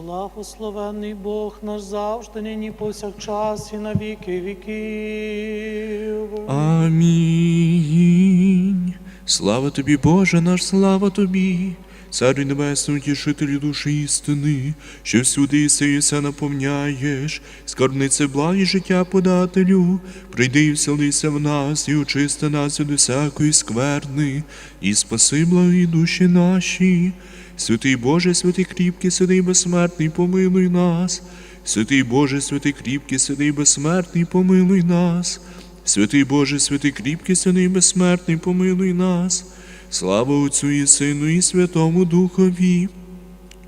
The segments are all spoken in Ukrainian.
Благословенний Бог наш завжди, нині повсякчас і на віки віків. Амінь. Слава тобі, Боже наш, слава тобі, Царю Небесний, утішителю душі істини, що всюди і все наповняєш, скарбнице благі життя подателю, прийди і вселися в нас, і очисти нас від всякої скверни, і спаси благі душі наші. Святий Боже, святий кріпкий, святий безсмертний, помилуй нас. Святий Боже, святий кріпкий, святий безсмертний, помилуй нас. Святий Боже, святий кріпкий, святий безсмертний, помилуй нас. Слава Отцю і Сину, і Святому Духові,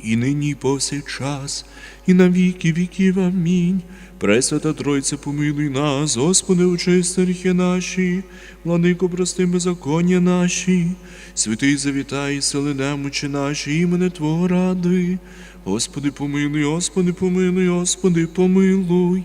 і нині, і повсякчас, і на віки віків. Амінь. Пресвята Тройця, помилуй нас, Господи, очисти гріхи наші, владико, прости беззаконня наші, святий завітай, сили немочі наші, імене Твого ради. Господи, помилуй, Господи, помилуй, Господи, помилуй.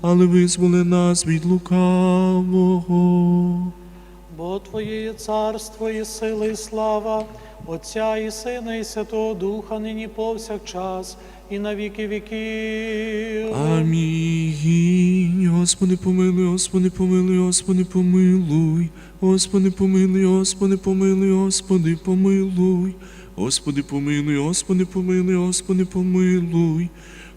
але визволи нас від лукавого. Бо Твоє є царство, і сила, і слава, Отця і Сина, і Святого Духа, нині повсякчас, і на віки віків. Амінь. Господи, помилуй, Господи, помилуй, Господи, помилуй. Господи, помилуй, Господи, помилуй, Господи, помилуй. Господи, помилуй, Господи, помилуй, Господи, помилуй.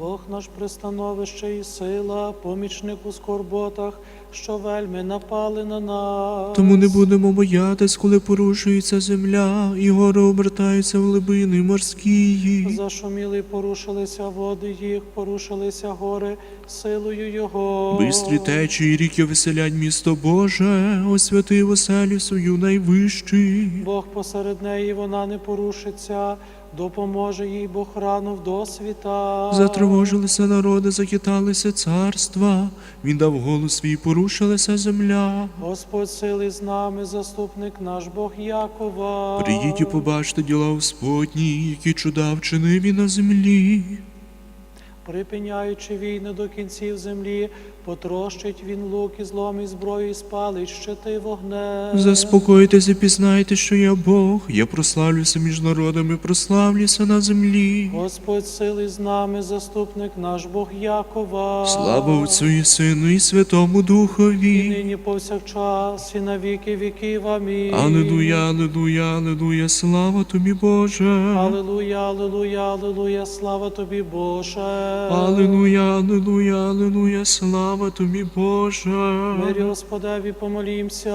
Бог наш пристановище і сила, помічник у скорботах, що вельми напали на нас. Тому не будемо боятись, коли порушується земля, і гори обертаються в глибини морські. Зашуміли порушилися води їх, порушилися гори силою Його. Бистрі течії ріки веселять місто Боже, освятив оселю свою найвищий. Бог посеред неї вона не порушиться, допоможе їй Бог рано в досвіта. Затривожилися народи, захиталися царства. Він дав голос свій, порушилася земля. Господь сили з нами, заступник наш Бог Якова. Приїдь і побачте діла Господні, які чуда вчинив він на землі. Припиняючи війни до кінців землі, потрощить він лук і зломить зброю, і спалить щити вогнем. Заспокойтесь і пізнайте, що я Бог. Я прославлюся між народами, прославлюся на землі. Господь сили з нами, заступник наш Бог Якова. Слава Отцю і Сину, і Святому І Духові. нині повсякчас, і на віки віків. Амінь. Аллилуйя, аллилуйя, аллилуйя, слава тобі, Боже. Аллилуйя, аллилуйя, аллилуйя, слава тобі, Боже. Аллилуйя, аллилуйя, аллилуйя, слава тобі, Боже. Мирі Господеві помолімся.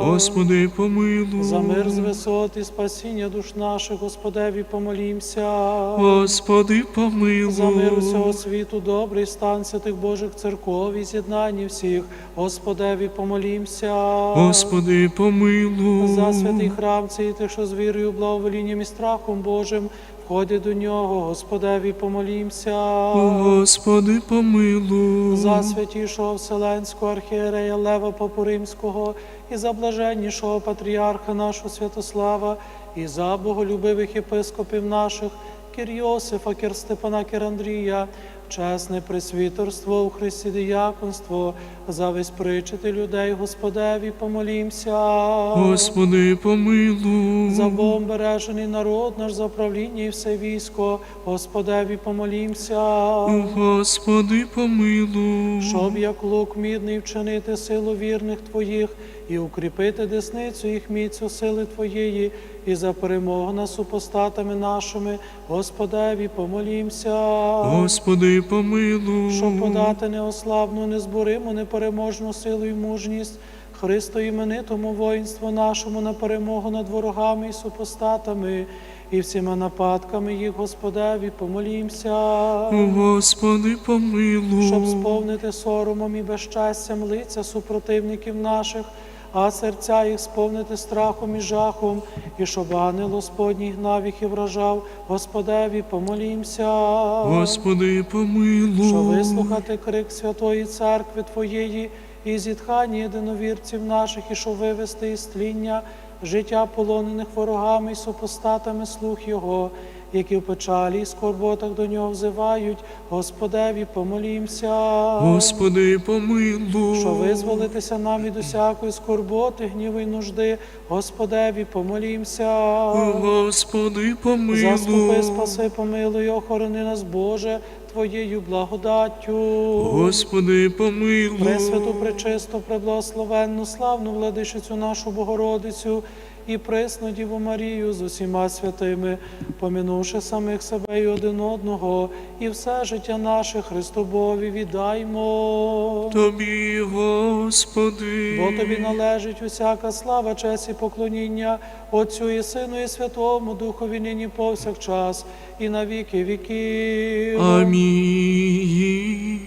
Господи, помилуй. За мир з висот і спасіння душ наших, Господеві помолімся. Господи, помилуй. За мир усього світу, добрий стан святих Божих церков і з'єднання всіх, Господеві помолімся. Господи, помилуй. За святий храм цей тих, що з вірою, благоволінням і страхом Божим входять до нього, Господеві помолімся. Господи, помилуй. За святішого Вселенського архієрея Лева Попоримського і за блаженнішого патріарха нашого Святослава, і за боголюбивих єпископів наших Кір Йосифа, Кір Степана, Кір Андрія, чесне пресвітерство у Христі діяконство, за весь причити людей, Господеві помолімся. Господи, помилуй. За Богом бережений народ наш, за правління і все військо, Господеві помолімся. Господи, помилуй. Щоб як лук мідний вчинити силу вірних Твоїх і укріпити десницю їх міцю сили Твоєї, і за перемогу над супостатами нашими, Господеві, помолімся. Господи, помилуй. Щоб подати неослабну, незбориму, непереможну силу і мужність Христо іменитому воїнству нашому на перемогу над ворогами і супостатами, і всіма нападками їх, Господеві, помолімся. Господи, помилуй. Щоб сповнити соромом і безщастям лиця супротивників наших, а серця їх сповнити страхом і жахом, і щоб ангел Господній гнав їх і вражав, Господеві, помолімся. Господи, помилуй. Що вислухати крик Святої Церкви Твоєї і зітхання єдиновірців наших, і що вивести із тління життя полонених ворогами і супостатами слух Його, які в печалі і скорботах до нього взивають, Господеві, помолімся. Господи, помилуй. Що визволитися нам від усякої скорботи, гніву і нужди, Господеві, помолімся. Господи, помилуй. Заступи, спаси, помилуй, охорони нас, Боже, Твоєю благодаттю. Господи, помилуй. Пресвяту, пречисту, преблагословенну, славну владичицю нашу Богородицю і пресну Діву Марію з усіма святими, помінувши самих себе і один одного, і все життя наше Христобові віддаймо. Тобі, Господи. Бо тобі належить усяка слава, честь і поклоніння Отцю і Сину, і Святому Духові нині повсякчас, і на віки віків. Амінь.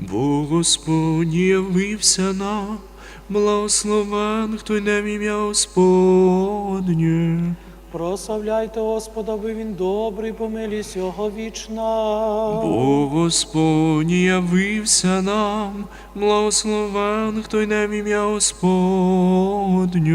Бо Господь явився нам, благословен, хто йде в ім'я Господнє. Прославляйте Господа, бо Він добрий, бо милість Його вічна. Бо Господь явився нам, благословен, хто йде в ім'я Господнє.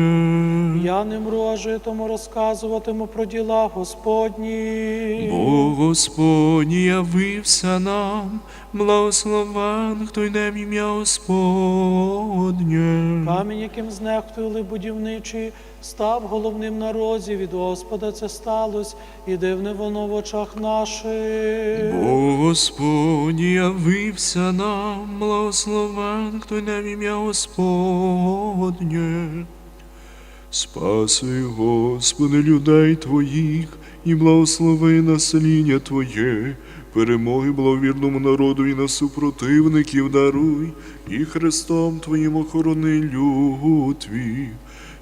Я не мру, а житому розказуватиму про діла Господні. Бо Господь явився нам, благословен, хто йде в ім'я Господнє. Камінь, яким знехтували будівничі, став головним на розі від Господа це сталось, і дивне воно в очах наших. Бо Господь явився нам, благословен, хто йде в ім'я Господнє. Спаси, Господи, людей Твоїх, і благослови насеління Твоє, перемоги благовірному народу і на супротивників даруй, і Христом Твоїм охорони люд Твій.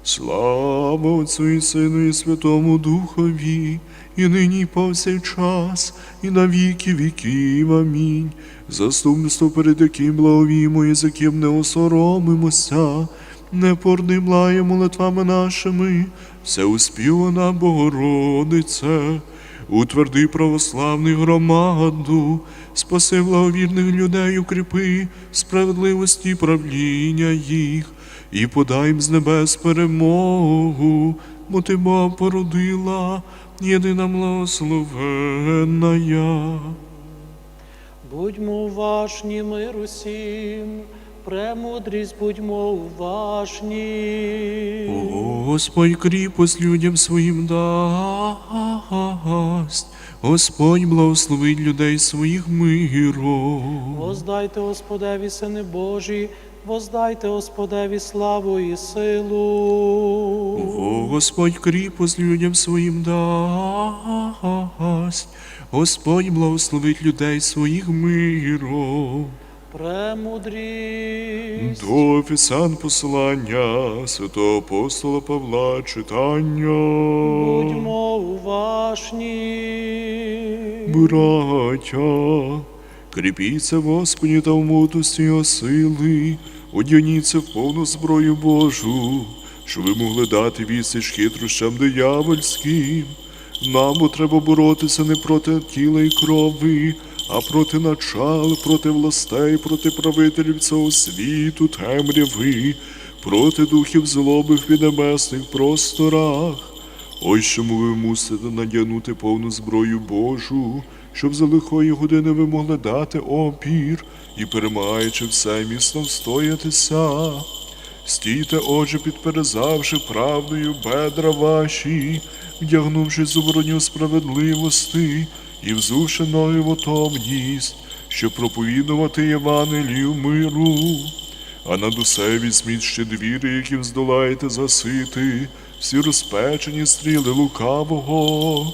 Слава Отцю і Сину і Святому Духові, і нині і повсякчас, і на віки віків. Амінь. Заступництво перед яким благовімо і за ким не осоромимося, не порним молитвами нашими, все успівана Богородице, утверди православних громаду, спаси благовірних людей, укріпи справедливості правління їх, і подай їм з небес перемогу, бо ти породила, єдина благословенна. Будьмо уважні, мир усім, премудрість будьмо уважні. Господь кріпость людям своїм дасть, Господь благословить людей своїх миром. Воздайте Господеві, сини Божі, воздайте Господеві славу і силу. О, Господь кріпость людям своїм дасть, Господь благословить людей своїх миром. Премудрість. До Офісан послання святого апостола Павла читання. Будьмо уважні. Браття, кріпіться в Господі та в мудрості його сили, одягніться в повну зброю Божу, щоб ви могли дати відсіч хитрощам диявольським. Нам треба боротися не проти тіла і крови, а проти начал, проти властей, проти правителів цього світу, темряви, проти духів злоби в піднебесних просторах. Ось чому ви мусите надягнути повну зброю Божу, щоб за лихої години ви могли дати опір і, перемагаючи все, міцно встоятися. Стійте, отже, підперезавши правдою бедра ваші, вдягнувши зуброню справедливості і взувши ноги в готовність, щоб проповідувати Євангелію миру. А над усе візьміть ще двіри, яким здолаєте засити, всі розпечені стріли лукавого,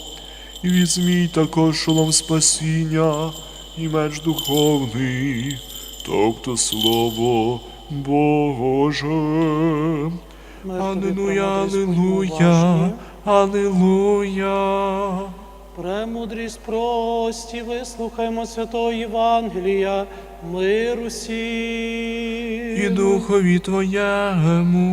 і візьміть також шолом спасіння і меч духовний, тобто слово Боже. Аллилуйя, аллилуйя, аллилуйя. Премудрість прості, вислухаймо святого Євангелія, миру всім. І духові Твоєму.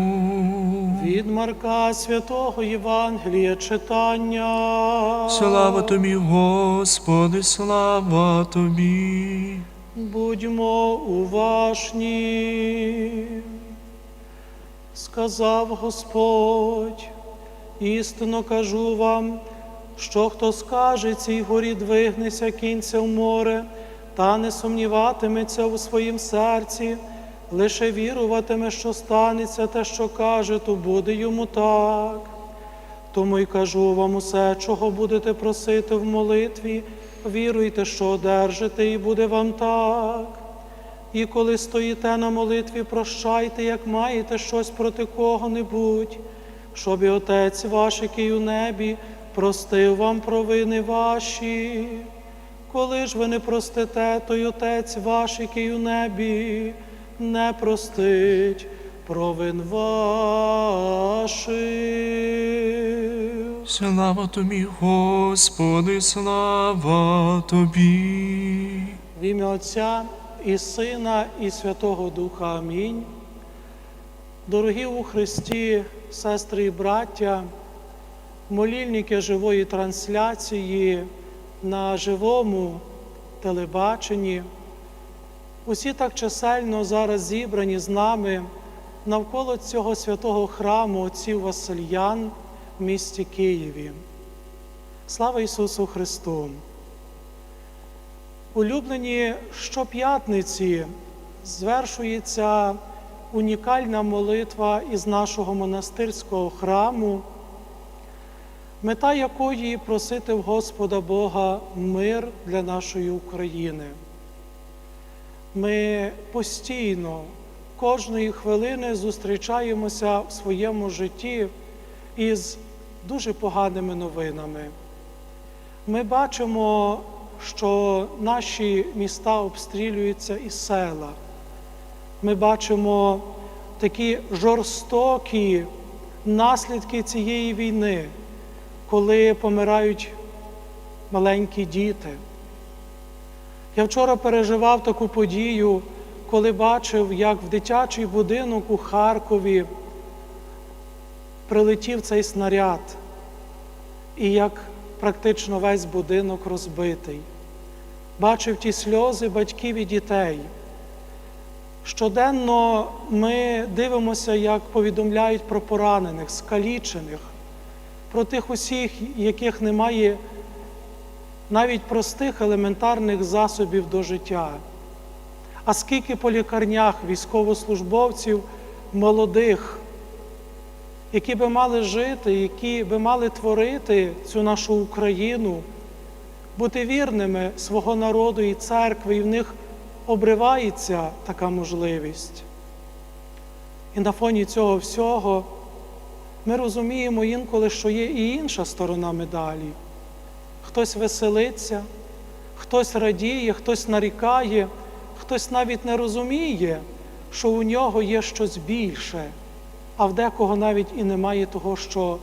Від Марка святого Євангелія читання. Слава Тобі, Господи, слава Тобі. Будьмо уважні. Сказав Господь, істинно кажу вам, що хто скаже цій горі двигнися, кінця в море, та не сумніватиметься у своїм серці, лише віруватиме, що станеться те, що каже, то буде йому так. Тому й кажу вам усе, чого будете просити в молитві, віруйте, що одержите, і буде вам так. І коли стоїте на молитві, прощайте, як маєте щось проти кого-небудь, щоб і Отець ваш, який у небі, простив вам провини ваші. Коли ж ви не простите, то й Отець ваш, який у небі, не простить провин ваших. Слава Тобі, Господи, слава Тобі. В ім'я Отця і Сина, і Святого Духа. Амінь. Дорогі у Христі, сестри і браття, молільники живої трансляції на живому телебаченні. Усі так чисельно зараз зібрані з нами навколо цього святого храму отців Васильян в місті Києві. Слава Ісусу Христу! Улюблені щоп'ятниці звершується унікальна молитва із нашого монастирського храму, мета якої просити в Господа Бога мир для нашої України. Ми постійно кожної хвилини зустрічаємося в своєму житті із дуже поганими новинами. Ми бачимо, що наші міста обстрілюються і села. Ми бачимо такі жорстокі наслідки цієї війни, коли помирають маленькі діти. Я вчора переживав таку подію, коли бачив, як в дитячий будинок у Харкові прилетів цей снаряд, і як практично весь будинок розбитий. Бачив ті сльози батьків і дітей. Щоденно ми дивимося, як повідомляють про поранених, скалічених, про тих усіх, яких немає навіть простих елементарних засобів до життя. А скільки по лікарнях військовослужбовців молодих, які би мали жити, які би мали творити цю нашу Україну, бути вірними свого народу і церкви, і в них обривається така можливість. І на фоні цього всього ми розуміємо інколи, що є і інша сторона медалі. Хтось веселиться, хтось радіє, хтось нарікає, хтось навіть не розуміє, що у нього є щось більше, а в декого навіть і немає того, що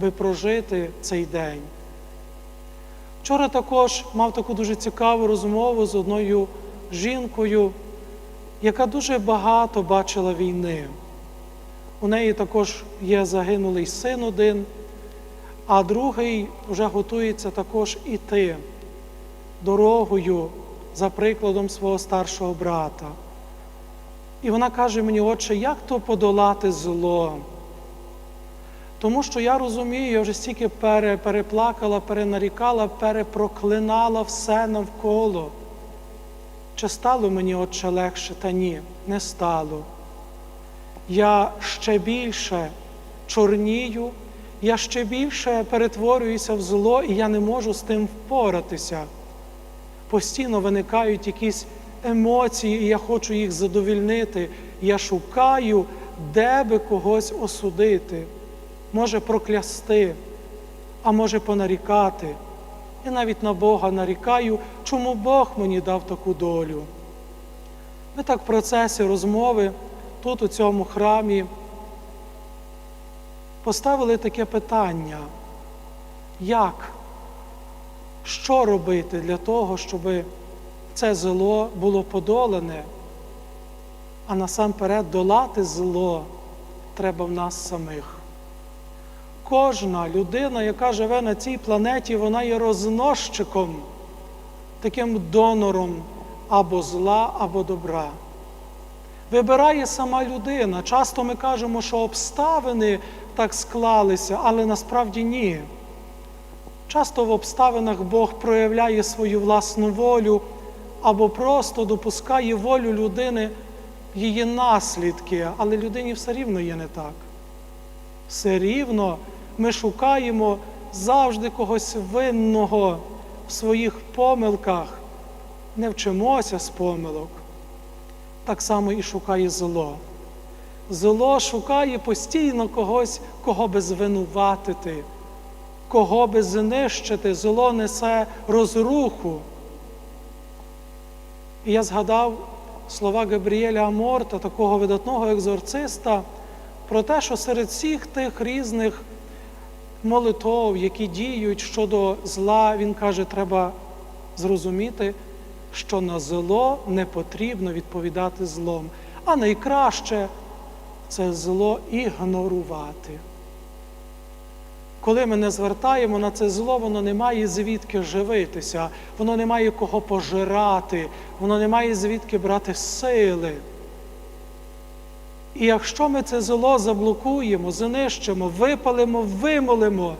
би прожити цей день. Вчора також мав таку дуже цікаву розмову з одною жінкою, яка дуже багато бачила війни. У неї також є загинулий син один, а другий вже готується також іти дорогою за прикладом свого старшого брата. І вона каже мені, отче, як то подолати зло? Тому що я розумію, я вже стільки пере, переплакала, перенарікала, перепроклинала все навколо. Чи стало мені, отче, легше? Та ні, не стало. Я ще більше чорнію, я ще більше перетворююся в зло, і я не можу з тим впоратися. Постійно виникають якісь емоції, і я хочу їх задовільнити. Я шукаю, де би когось осудити. може проклясти, а може понарікати. І навіть на Бога нарікаю, чому Бог мені дав таку долю. Ми так в процесі розмови тут, у цьому храмі, поставили таке питання, як, що робити для того, щоб це зло було подолане, а насамперед долати зло треба в нас самих. Кожна людина, яка живе на цій планеті, вона є розносчиком, таким донором або зла, або добра. Вибирає сама людина. Часто ми кажемо, що обставини так склалися, але насправді ні. Часто в обставинах Бог проявляє свою власну волю або просто допускає волю людини, її наслідки, але людині все рівно є не так. Все рівно ми шукаємо завжди когось винного в своїх помилках, не вчимося з помилок. Так само і шукає зло. Зло шукає постійно когось, кого би звинуватити, кого би знищити, зло несе розруху. І я згадав слова Габріеля Аморта, такого видатного екзорциста, про те, що серед всіх тих різних молитов, які діють щодо зла, він каже, треба зрозуміти, що на зло не потрібно відповідати злом, а найкраще це зло ігнорувати. Коли ми не звертаємо на це зло, воно не має звідки живитися, воно не має кого пожирати, воно не має звідки брати сили. І якщо ми це зло заблокуємо, знищимо, випалимо, вимолимо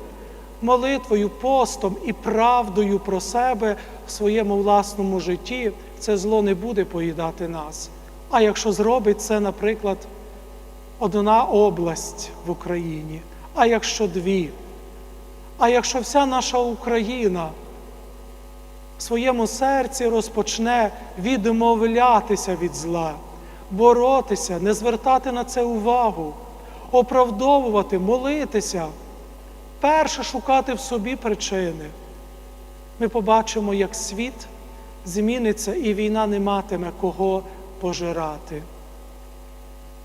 молитвою, постом і правдою про себе в своєму власному житті, це зло не буде поїдати нас. А якщо зробить це, наприклад, одна область в Україні, а якщо дві, а якщо вся наша Україна в своєму серці розпочне відмовлятися від зла, боротися, не звертати на це увагу, оправдовувати, молитися, перше шукати в собі причини, ми побачимо, як світ зміниться і війна не матиме кого пожирати.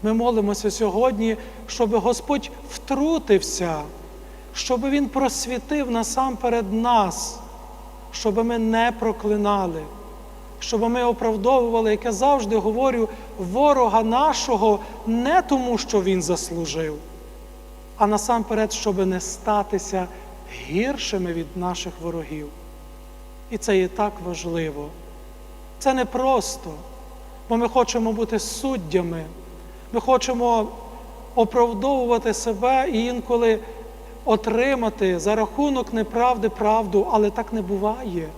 Ми молимося сьогодні, щоб Господь втрутився, щоб Він просвітив насамперед нас, щоб ми не проклинали, щоб ми оправдовували, як я завжди говорю, ворога нашого не тому, що він заслужив, а насамперед, щоб не статися гіршими від наших ворогів. І це є так важливо. Це не просто, бо ми хочемо бути суддями, ми хочемо оправдовувати себе і інколи отримати за рахунок неправди правду, але так не буває.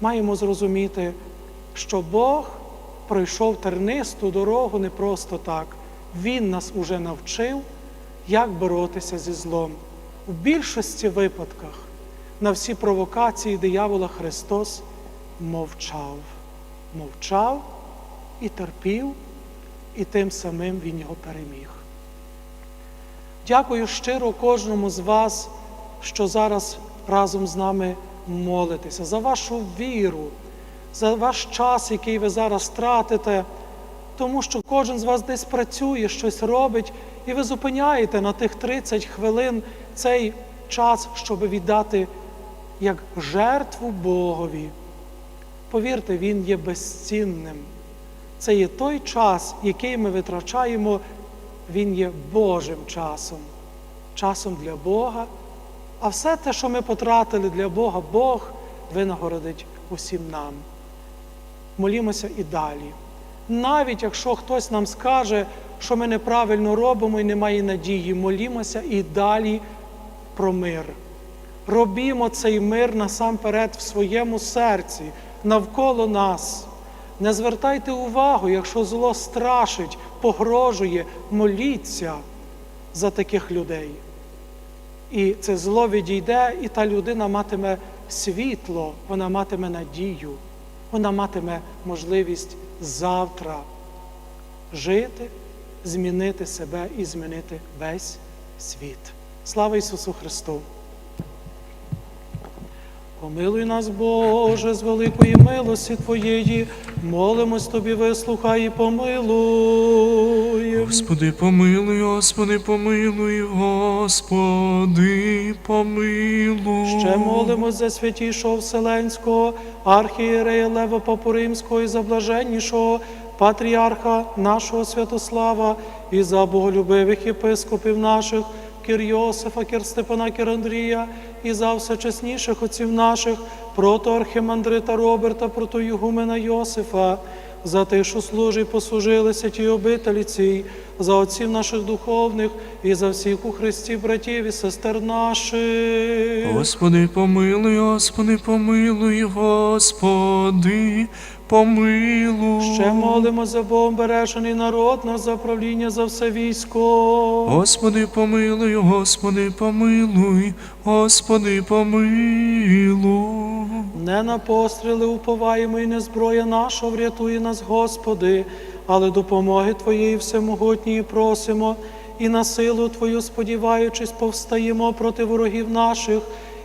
Маємо зрозуміти, що Бог пройшов тернисту дорогу не просто так. Він нас уже навчив, як боротися зі злом. В більшості випадках на всі провокації диявола Христос мовчав, мовчав і терпів, і тим самим Він його переміг. Дякую щиро кожному з вас, що зараз разом з нами молитеся, за вашу віру, за ваш час, який ви зараз тратите, тому що кожен з вас десь працює, щось робить, і ви зупиняєте на тих 30 хвилин цей час, щоб віддати як жертву Богові. Повірте, він є безцінним. Це є той час, який ми витрачаємо, він є Божим часом, часом для Бога. А все те, що ми потратили для Бога, Бог винагородить усім нам. Молімося і далі. Навіть якщо хтось нам скаже, що ми неправильно робимо і немає надії, молімося і далі про мир. Робімо цей мир насамперед в своєму серці, навколо нас. Не звертайте увагу, якщо зло страшить, погрожує, моліться за таких людей. І це зло відійде, і та людина матиме світло, вона матиме надію, вона матиме можливість завтра жити, змінити себе і змінити весь світ. Слава Ісусу Христу! Помилуй нас, Боже, з великої милості Твоєї, молимось Тобі, вислухай і помилуй. Господи, помилуй, Господи, помилуй, Господи, помилуй. Ще молимось за святішого Вселенського, архієрея Лева Папу Римського і за блаженнішого патріарха нашого Святослава і за боголюбивих єпископів наших, Кир Йосифа, кір Степана, кір Андрія, і за все чесніших отців наших, протоархимандрита Роберта, протоюгумена Йосифа, за тих, що служить, послужилися ті обителі цій, за отців наших духовних і за всіх у Христі братів і сестер наших. Господи, помилуй, Господи, помилуй, Господи, помилуй. Ще молимо за Богом бережений народ на за правління за все військо. Господи, помилуй, Господи, помилуй, Господи, помилуй. Не на постріли уповаємо і не зброя наша врятує нас, Господи, але допомоги Твоєї всемогутньої просимо, і на силу Твою, сподіваючись, повстаємо проти ворогів наших,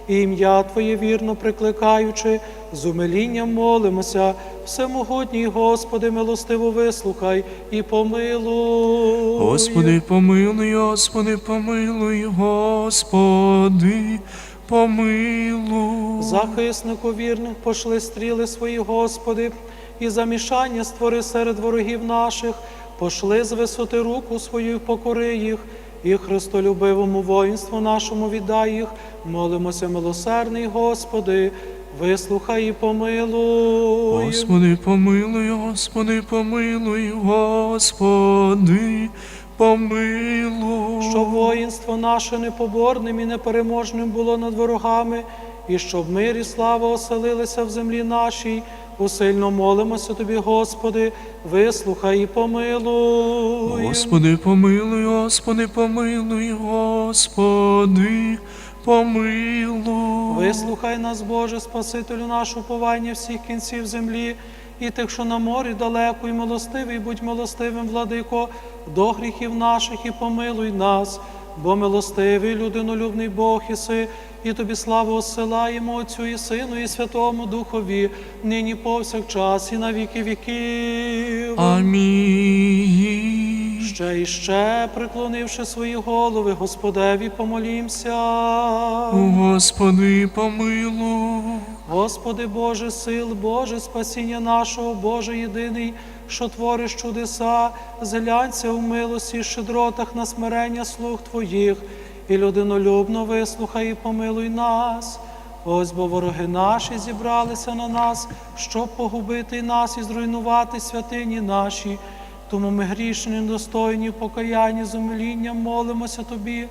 і ім'я Твоє вірно прикликаючи, з умилінням молимося, всемогутній Господи, милостиво вислухай і помилуй. Господи, помилуй, Господи, помилуй, Господи, помилуй. Захиснику вірних пошли стріли свої, Господи, і замішання створи серед ворогів наших, пошли з висоти руку свою, і покори їх, і Христолюбивому воїнству нашому віддай їх. Молимося, милосердний Господи, вислухай і помилуй. Господи, помилуй, Господи, помилуй, Господи, помилуй. Щоб воїнство наше непоборним і непереможним було над ворогами, і щоб мир і слава оселилися в землі нашій. Усильно молимося Тобі, Господи, вислухай і помилуй. Господи, помилуй, Господи, помилуй, Господи, помилуй. Вислухай нас, Боже, Спасителю нашу повання всіх кінців землі, і тих, що на морі далеко, і милостивий, будь милостивим, владико, до гріхів наших і помилуй нас, бо милостивий, людинолюбний Бог іси, і тобі славу осилаємо Отцю і Сину, і Святому Духові, нині повсякчас, і на віки віків. Амінь. Ще і ще, приклонивши свої голови, Господеві, помолімся. Господи, помилуй. Господи Боже сил, Боже спасіння нашого, Боже єдиний, що твориш чудеса, зглянься у милості і щедротах на смирення слуг Твоїх, і людинолюбно вислухай і помилуй нас. Ось бо вороги наші зібралися на нас, щоб погубити нас і зруйнувати святині наші. Тому ми грішні, недостойні в покаянні з умилінням молимося Тобі.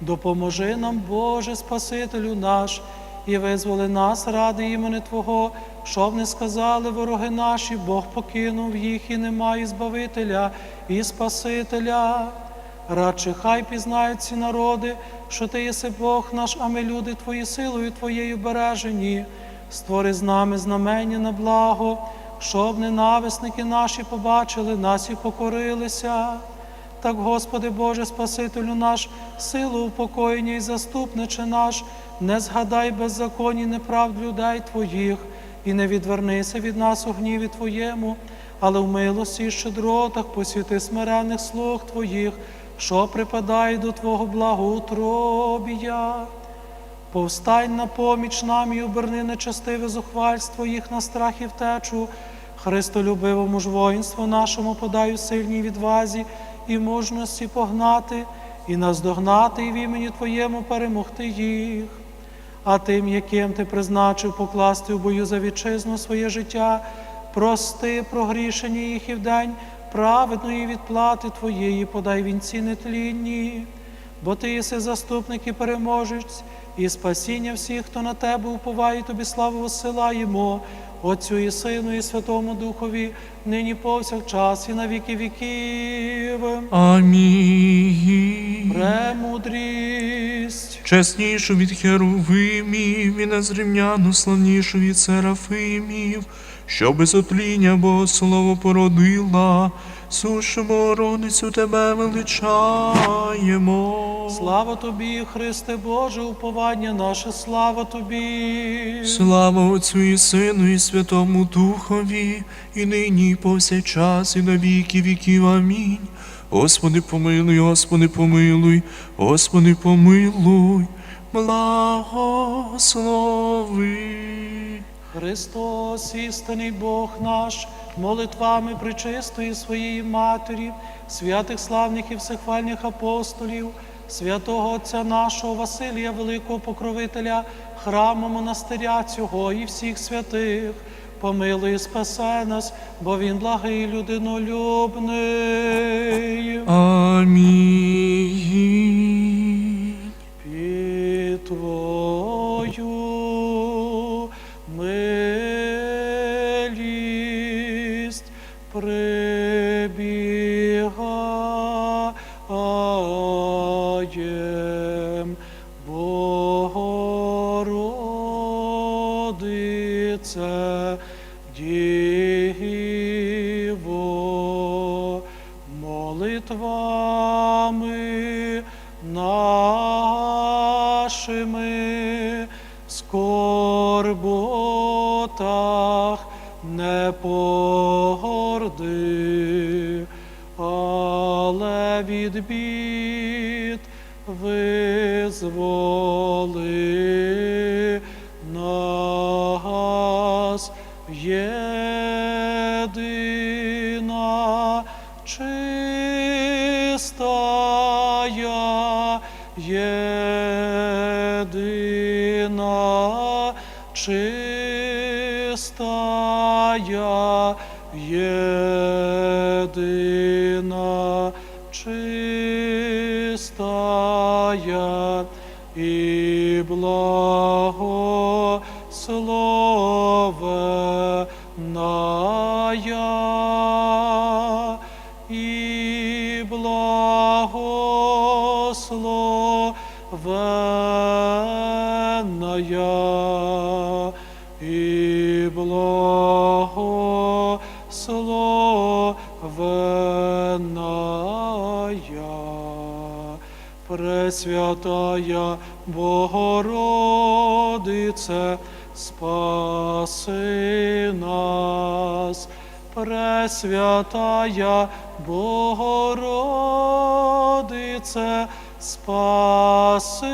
Допоможи нам, Боже, Спасителю наш, і визволи нас ради імени Твого, щоб не сказали вороги наші, Бог покинув їх і немає Збавителя і Спасителя. Радше хай пізнають ці народи, що Ти єси Бог наш, а ми люди Твої силою Твоєю бережені. Створи з нами знамення на благо, щоб ненависники наші побачили нас і покорилися. Так, Господи Боже, Спасителю наш, силу упокоєння і заступниче наш, не згадай беззаконні неправд людей Твоїх, і не відвернися від нас у гніві Твоєму, але в милості і щедротах посвіти смирених слуг Твоїх, що припадає до Твого благоутробія. Повстань на поміч нам і оберни нечестиве зухвальство їх на страх і втечу. Христолюбивому ж воїнству нашому подаю сильній відвазі і мужності погнати, і наздогнати, і в імені Твоєму перемогти їх. А тим, яким ти призначив покласти у бою за вітчизну своє життя, прости прогрішення їх і вдень праведної відплати Твоєї, подай вінці нетлінні бо ти єси заступник і переможець, і спасіння всіх, хто на тебе уповає, тобі славу осилаємо, Отцю і Сину, і Святому Духові, нині повсякчас, і на віки віків. Амінь. Премудрість. Чеснішу від херувимів і незрівняно славнішу від серафимів, що без отління Богослово породила, сушу Богородицю тебе величаємо. Слава тобі, Христе Боже, уповання наше, слава тобі. Слава Отцю і Сину, і Святому Духові, і нині, і повсякчас, і на віки віків. Амінь. Господи, помилуй, Господи, помилуй, Господи, помилуй, благослови. Христос, істинний Бог наш, молитвами причистої своєї Матері, святих славних і всехвальних апостолів, святого Отця нашого Василія, великого покровителя, храму монастиря цього і всіх святих. Помилуй і спасе нас, бо він благий людинолюбний. Амінь. Під скорботах не погорди, але від бід благословенная Пресвятая Богородице, спаси нас, Пресвятая Богородице, спаси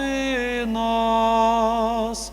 нас,